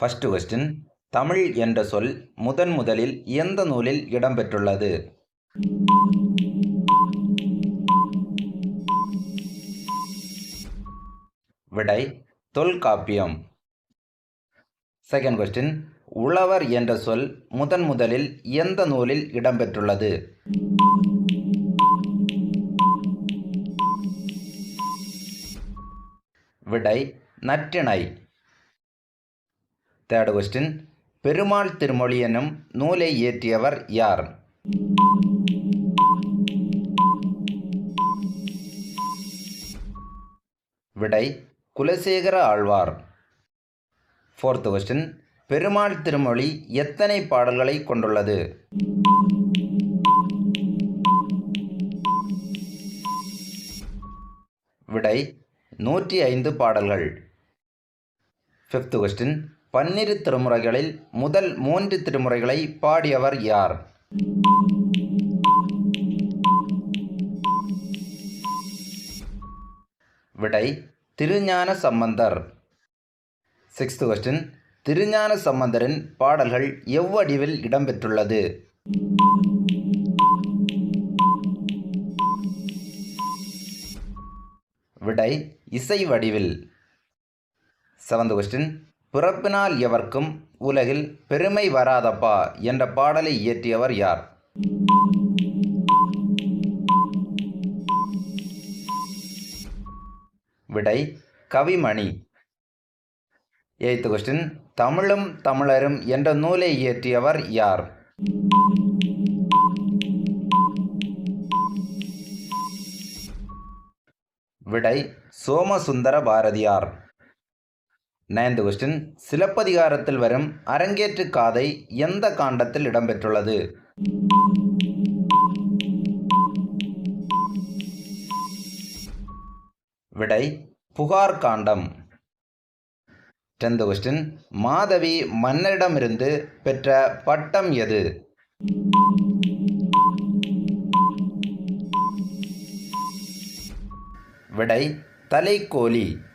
First question Tamil என்ற சொல் முதன் முதலில் எந்த நூலில் இடம்பெற்றுள்ளது? விடை தொல்காப்பியம் செகண்ட் கொஸ்டின் உழவர் என்ற சொல் முதன் முதலில் எந்த நூலில் இடம்பெற்றுள்ளது? விடை நற்றிணை. தேர்ட் கொஸ்டின் பெருமாள் திருமொழி எனும் நூலை இயற்றியவர் யார்? விடை குலசேகர ஆழ்வார். ஃபோர்த் கொஸ்டின் பெருமாள் திருமொழி எத்தனை பாடல்களை கொண்டுள்ளது? விடை நூற்றி ஐந்து பாடல்கள். ஃபிஃப்த் கொஸ்டின் பன்னிரு திருமுறைகளில் முதல் மூன்று திருமுறைகளை பாடியவர் யார்? விடை திருஞான சம்பந்தர். சிக்ஸ்த் கொஸ்டின் திருஞான சம்பந்தரின் பாடல்கள் எவ்வடிவில் இடம்பெற்றுள்ளது? விடை இசை வடிவில். செவன்த் கொஸ்டின் பிறப்பினால் எவர்க்கும் உலகில் பெருமை வராதப்பா என்ற பாடலை இயற்றியவர் யார்? விடை கவிமணி. எய்த் கொஸ்டின் தமிழும் தமிழரும் என்ற நூலை இயற்றியவர் யார்? விடை சோமசுந்தர பாரதியார். நைன்த் கொஸ்டின் சிலப்பதிகாரத்தில் வரும் அரங்கேற்று காதை எந்த காண்டத்தில் இடம்பெற்றுள்ளது? விடை புகார் காண்டம். டென்த் கொஸ்டின் மாதவி மன்னரிடமிருந்து பெற்ற பட்டம் எது? விடை தலைக்கோலி